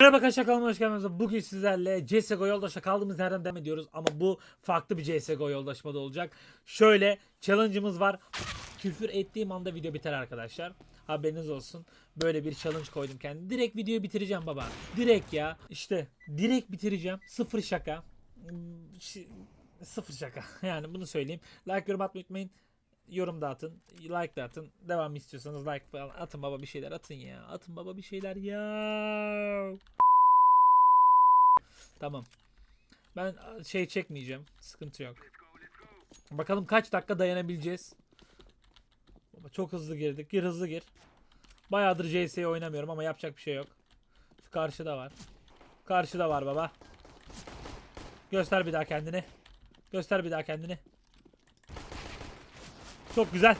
Merhaba arkadaşlar kanalıma hoş geldiniz. Bugün sizlerle CSGO yoldaşa kaldığımız yerden devam ediyoruz. Ama bu farklı bir CSGO yoldaşmada olacak. Şöyle challenge'ımız var. Küfür ettiğim anda video biter arkadaşlar. Haberiniz olsun. Böyle bir challenge koydum kendim. Direkt videoyu bitireceğim baba. Direkt ya. İşte direkt bitireceğim. Sıfır şaka. Hmm, Sıfır şaka. Yani bunu söyleyeyim. Like yorum atmayı unutmayın. Yorum da atın. Like da atın. Devam istiyorsanız like falan atın baba bir şeyler atın ya. Atın baba bir şeyler ya. Tamam. Ben şey çekmeyeceğim. Sıkıntı yok. Bakalım kaç dakika dayanabileceğiz. Baba çok hızlı girdik. Gir hızlı gir. Bayağıdır CS'yi oynamıyorum ama yapacak bir şey yok. Şu karşıda var. Karşıda var baba. Göster bir daha kendini. Göster bir daha kendini. Çok güzel.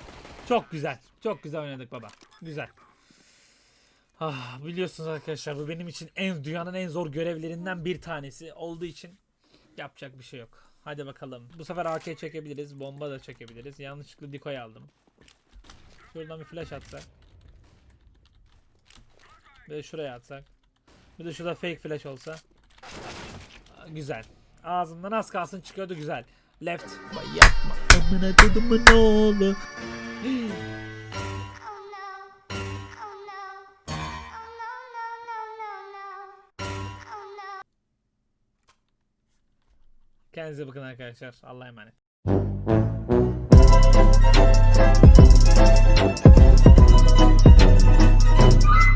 Çok güzel. Çok güzel oynadık baba. Güzel. Ah, biliyorsunuz arkadaşlar bu benim için en dünyanın en zor görevlerinden bir tanesi olduğu için yapacak bir şey yok. Hadi bakalım. Bu sefer AK çekebiliriz. Bomba da çekebiliriz. Yanlışlıkla decoy aldım. Şuradan bir flash atsak. Bir de şuraya atsak. Bir de şurada fake flash olsa. Güzel. Ağzımdan az kalsın çıkıyordu güzel. Left. Vay yapma. Amına kodumun oğlu. Oh no. Oh no. Oh no, no, no, no, no. Oh no. Kendinize bakın arkadaşlar. Allah'a emanet.